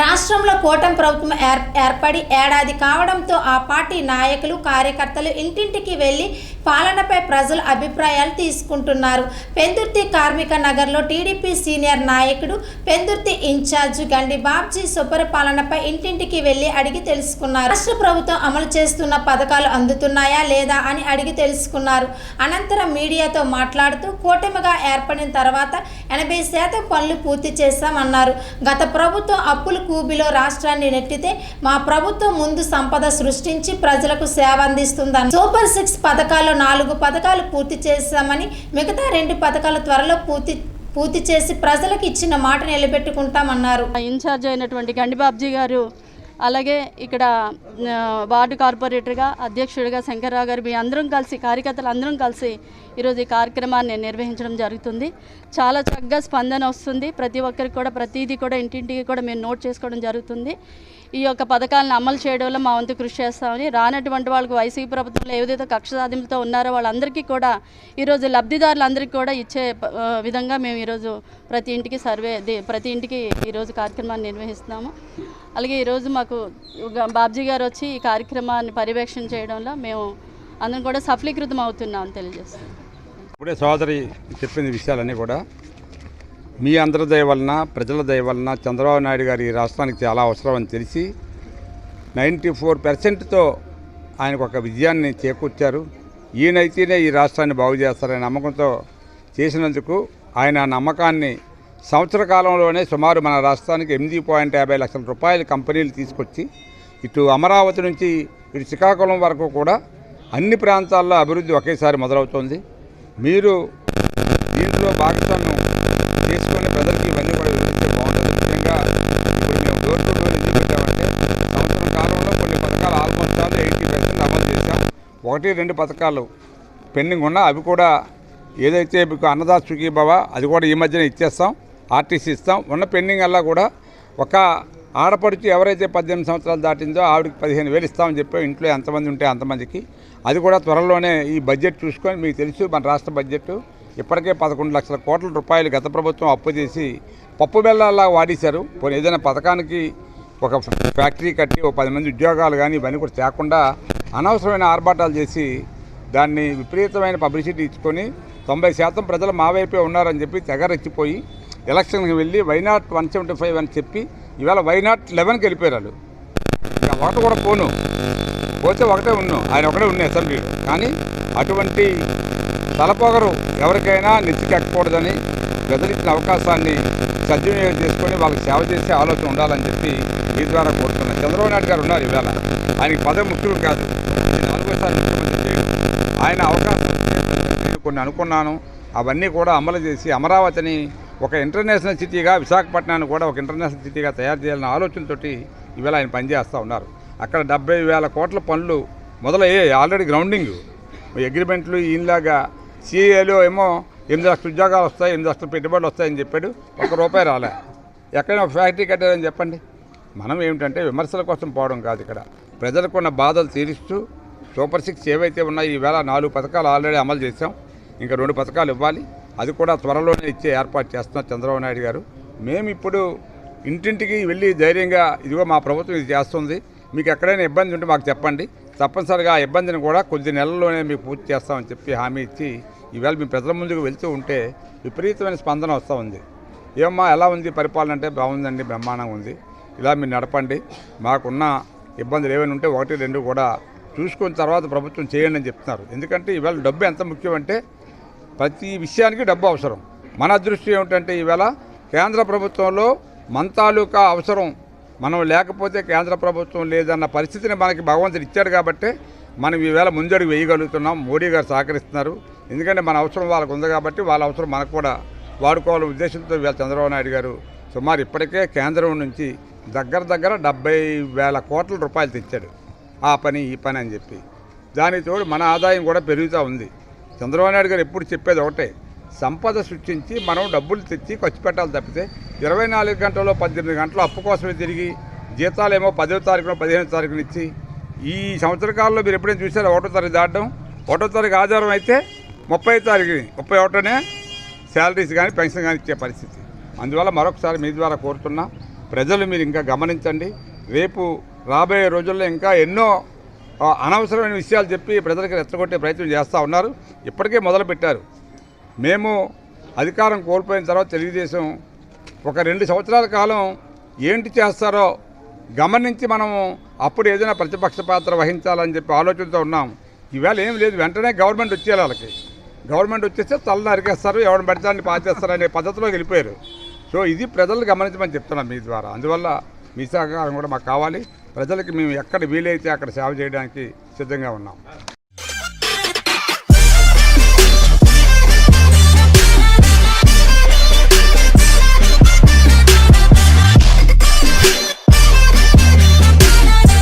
రాష్ట్రంలో కూటమి ప్రభుత్వం ఏర్ ఏర్పడి ఏడాది కావడంతో ఆ పార్టీ నాయకులు కార్యకర్తలు ఇంటింటికి వెళ్ళి పాలనపై ప్రజల అభిప్రాయాలు తీసుకుంటున్నారు. పెందుర్తి కార్మిక నగర్లో టీడీపీ సీనియర్ నాయకుడు పెందుర్తి ఇన్ఛార్జ్ గండి బాబ్జీ సుపరిపాలనపై ఇంటింటికి వెళ్ళి అడిగి తెలుసుకున్నారు. రాష్ట్ర ప్రభుత్వం అమలు చేస్తున్న పథకాలు అందుతున్నాయా లేదా అని అడిగి తెలుసుకున్నారు. అనంతరం మీడియాతో మాట్లాడుతూ కూటమిగా ఏర్పడిన తర్వాత ఎనభై శాతం పనులు పూర్తి చేశామన్నారు. గత ప్రభుత్వం అప్పులు కూబిలో రాష్ట్రాన్ని నెట్టితే మా ప్రభుత్వం ముందు సంపద సృష్టించి ప్రజలకు సేవ అందిస్తుందని. సూపర్ సిక్స్ పథకాల్లో నాలుగు పథకాలు పూర్తి చేశామని మిగతా రెండు పథకాలు త్వరలో పూర్తి పూర్తి చేసి ప్రజలకు ఇచ్చిన మాట నిలబెట్టుకుంటామన్నారు. ఇన్ఛార్జ్ అయినటువంటి గండిబాబ్జీ గారు అలాగే ఇక్కడ వార్డు కార్పొరేటర్గా అధ్యక్షుడిగా శంకర్రావు గారు మీ అందరం కలిసి కార్యకర్తలు అందరం కలిసి ఈరోజు ఈ కార్యక్రమాన్ని నిర్వహించడం జరుగుతుంది. చాలా చక్కగా స్పందన వస్తుంది. ప్రతి ఒక్కరికి కూడా ప్రతిదీ కూడా ఇంటింటికి కూడా మేము నోట్ చేసుకోవడం జరుగుతుంది. ఈ యొక్క పథకాలను అమలు చేయడంలో మా వంతు కృషి చేస్తామని రానటువంటి వాళ్ళకు వైసీపీ ప్రభుత్వంలో ఏదైతే కక్ష సాధింపుతో ఉన్నారో వాళ్ళందరికీ కూడా ఈరోజు లబ్ధిదారులందరికీ కూడా ఇచ్చే విధంగా మేము ఈరోజు ప్రతి ఇంటికి సర్వే ప్రతి ఇంటికి ఈరోజు కార్యక్రమాన్ని నిర్వహిస్తున్నాము. అలాగే ఈరోజు మాకు బాబ్జీ గారు వచ్చి ఈ కార్యక్రమాన్ని పర్యవేక్షణ చేయడంలో మేము అందరం కూడా సఫలీకృతం అవుతున్నాం తెలియజేస్తాం ఇప్పుడే సోదరి చెప్పింది విషయాలన్నీ కూడా మీ అందరి దయ వలన ప్రజల దయ వలన చంద్రబాబు నాయుడు గారు ఈ రాష్ట్రానికి చాలా అవసరం అని తెలిసి నైంటీ ఫోర్ పర్సెంట్తో ఆయనకు ఒక విజయాన్ని చేకూర్చారు. ఈయనైతేనే ఈ రాష్ట్రాన్ని బాగు చేస్తారనే నమ్మకంతో చేసినందుకు ఆయన ఆ నమ్మకాన్ని సంవత్సర కాలంలోనే సుమారు మన రాష్ట్రానికి ఎనిమిది పాయింట్ యాభై లక్షల రూపాయల కంపెనీలు తీసుకొచ్చి ఇటు అమరావతి నుంచి ఇటు శ్రీకాకుళం వరకు కూడా అన్ని ప్రాంతాల్లో అభివృద్ధి ఒకేసారి మొదలవుతోంది. మీరు దీంట్లో భాగస్వామ్యం చేసుకుని ప్రజలకి ఇవన్నీ కూడా వివరిస్తే బాగుంటుంది. ముఖ్యంగా ఇప్పుడు మేము డోర్ టు డోర్ ఎందుకు పెట్టామంటే సంవత్సరం కాలంలో కొన్ని పథకాలు ఆల్మోస్ట్ ఆల్ ఎయిటీ పర్సెంట్ అమలు చేశాం. ఒకటి రెండు పథకాలు పెండింగ్ ఉన్నా అవి కూడా ఏదైతే మీకు అన్నదాత సుఖీభవ అది కూడా ఈ మధ్యన ఇచ్చేస్తాం. ఆర్టీసీ ఇస్తాం. ఉన్న పెండింగ్ అలా కూడా ఒక ఆడపడుచు ఎవరైతే పద్దెనిమిది సంవత్సరాలు దాటిందో ఆవిడకి పదిహేను వేలు ఇస్తామని చెప్పి ఇంట్లో ఎంతమంది ఉంటే అంతమందికి. అది కూడా త్వరలోనే ఈ బడ్జెట్ చూసుకొని మీకు తెలుసు మన రాష్ట్ర బడ్జెట్ ఇప్పటికే పదకొండు లక్షల కోట్ల రూపాయలు గత ప్రభుత్వం అప్పు చేసి పప్పు బెల్లాలా వాడేశారు. పోనీ ఏదైనా పథకానికి ఒక ఫ్యాక్టరీ కట్టి ఒక పది మంది ఉద్యోగాలు కానీ ఇవన్నీ కూడా తేకుండా అనవసరమైన ఆర్భాటాలు చేసి దాన్ని విపరీతమైన పబ్లిసిటీ ఇచ్చుకొని తొంభై శాతం ప్రజలు మా వైపే ఉన్నారని చెప్పి తెగ రెచ్చిపోయి ఎలక్షన్కి వెళ్ళి వైనాట్ వన్ సెవెంటీ ఫైవ్ అని చెప్పి ఇవాళ వైనాట్ లెవెన్కి వెళ్ళిపోయారు వాళ్ళు. ఇంకా ఒకటి కూడా పోను. పోతే ఒకటే ఉన్నాం. ఆయన ఒకటే ఉన్న అసెంబ్లీలో. కానీ అటువంటి తలపోగరు ఎవరికైనా నెత్తికెక్కకూడదని ప్రజలిచ్చిన అవకాశాన్ని సద్వినియోగం చేసుకొని వాళ్ళకి సేవ చేసే ఆలోచన ఉండాలని చెప్పి ఈ ద్వారా కోరుతున్నాను. చంద్రబాబు నాయుడు గారు ఉన్నారు ఈవేళ ఆయనకి పదవి ముఖ్యం కాదు. నాలుగోసారి ఆయన అవకాశం నేను కొన్ని అనుకున్నాను. అవన్నీ కూడా అమలు చేసి అమరావతిని ఒక ఇంటర్నేషనల్ సిటీగా విశాఖపట్నాన్ని కూడా ఒక ఇంటర్నేషనల్ సిటీగా తయారు చేయాలన్న ఆలోచనతోటి ఇవాళ ఆయన పనిచేస్తూ ఉన్నారు. అక్కడ డెబ్బై వేల కోట్ల పనులు మొదలయ్యాయి. ఆల్రెడీ గ్రౌండింగ్ అగ్రిమెంట్లు ఈయనలాగా సిఏలో ఏమో ఎనిమిది లక్షల ఉద్యోగాలు వస్తాయి ఎనిమిది లక్షల పెట్టుబడులు వస్తాయని చెప్పాడు. ఒక రూపాయి రాలే. ఎక్కడైనా ఒక ఫ్యాక్టరీ కట్టారని చెప్పండి. మనం ఏమిటంటే విమర్శల కోసం పోవడం కాదు ఇక్కడ. ప్రజలకు ఉన్న బాధలు తీరుస్తూ సూపర్ సిక్స్ ఏవైతే ఉన్నాయో ఈవేళ నాలుగు పథకాలు ఆల్రెడీ అమలు చేసాం ఇంకా రెండు పథకాలు ఇవ్వాలి. అది కూడా త్వరలోనే ఇచ్చే ఏర్పాటు చేస్తున్నారు చంద్రబాబు నాయుడు గారు. మేము ఇప్పుడు ఇంటింటికి వెళ్ళి ధైర్యంగా ఇదిగో మా ప్రభుత్వం ఇది చేస్తుంది. మీకు ఎక్కడైనా ఇబ్బంది ఉంటే మాకు చెప్పండి. తప్పనిసరిగా ఆ ఇబ్బందిని కూడా కొద్ది నెలల్లోనే మీకు పూర్తి చేస్తామని చెప్పి హామీ ఇచ్చి ఈవేళ మీ ప్రజల ముందుకు వెళ్తూ ఉంటే విపరీతమైన స్పందన వస్తూ ఉంది. ఏమమ్మా ఎలా ఉంది పరిపాలన అంటే బాగుందండి బ్రహ్మాండంగా ఉంది. ఇలా మీరు నడపండి. మాకున్న ఇబ్బందులు ఏమైనా ఉంటే ఒకటి రెండు కూడా చూసుకున్న తర్వాత ప్రభుత్వం చేయండి అని చెప్తున్నారు. ఎందుకంటే ఈవేళ డబ్బు ఎంత ముఖ్యం అంటే ప్రతి విషయానికి డబ్బు అవసరం. మన అదృష్టం ఏమిటంటే ఈవేళ కేంద్ర ప్రభుత్వంలో మన తాలూకా అవసరం. మనం లేకపోతే కేంద్ర ప్రభుత్వం లేదన్న పరిస్థితిని మనకి భగవంతుడు ఇచ్చాడు కాబట్టి మనం ఈవేళ ముందడుగు వేయగలుగుతున్నాం. మోడీ గారు సహకరిస్తున్నారు. ఎందుకంటే మన అవసరం వాళ్ళకు ఉంది కాబట్టి వాళ్ళ అవసరం మనకు కూడా వాడుకోవాలనే ఉద్దేశంతో ఇవాళ చంద్రబాబు నాయుడు గారు సుమారు ఇప్పటికే కేంద్రం నుంచి దగ్గర దగ్గర డెబ్బై వేల కోట్ల రూపాయలు తెచ్చాడు. ఆ పని ఈ పని అని చెప్పి. దానికి తోడు మన ఆదాయం కూడా పెరుగుతూ ఉంది. చంద్రబాబు నాయుడు గారు ఎప్పుడు చెప్పేది ఒకటే సంపద సృష్టించి మనం డబ్బులు తెచ్చి ఖర్చు పెట్టాలి తప్పితే ఇరవై నాలుగు గంటల్లో పద్దెనిమిది గంటలు అప్పు కోసమే తిరిగి జీతాలేమో పదో తారీఖున పదిహేను తారీఖున ఇచ్చి ఈ సంవత్సర కాలంలో మీరు ఎప్పుడైనా చూసారో ఒకటో తారీఖు దాటడం? ఒకటో తారీఖు ఆధారం అయితే ముప్పై తారీఖు ముప్పై ఒకటోనే శాలరీస్ కానీ పెన్షన్ కానీ ఇచ్చే పరిస్థితి. అందువల్ల మరొకసారి మీ ద్వారా కోరుతున్నా ప్రజలు మీరు ఇంకా గమనించండి రేపు రాబోయే రోజుల్లో ఇంకా ఎన్నో అనవసరమైన విషయాలు చెప్పి ప్రజలకు రెచ్చగొట్టే ప్రయత్నం చేస్తూ ఉన్నారు. ఇప్పటికే మొదలుపెట్టారు. మేము అధికారం కోల్పోయిన తర్వాత తెలుగుదేశం ఒక రెండు సంవత్సరాల కాలం ఏంటి చేస్తారో గమనించి మనము అప్పుడు ఏదైనా ప్రతిపక్ష పాత్ర వహించాలని చెప్పి ఆలోచనతో ఉన్నాం. ఈవేళ ఏం లేదు వెంటనే గవర్నమెంట్ వచ్చేయాలి వాళ్ళకి. గవర్నమెంట్ వచ్చేస్తే తల నరికేస్తారు ఎవరిని పడితే పాచేస్తారు అనే పద్ధతిలోకి వెళ్ళిపోయారు. సో ఇది ప్రజలు గమనించమని చెప్తున్నాం మీ ద్వారా. అందువల్ల మీ సహకారం కూడా మాకు కావాలి. ప్రజలకి మేము ఎక్కడ వీలైతే అక్కడ సేవ చేయడానికి సిద్ధంగా ఉన్నాం.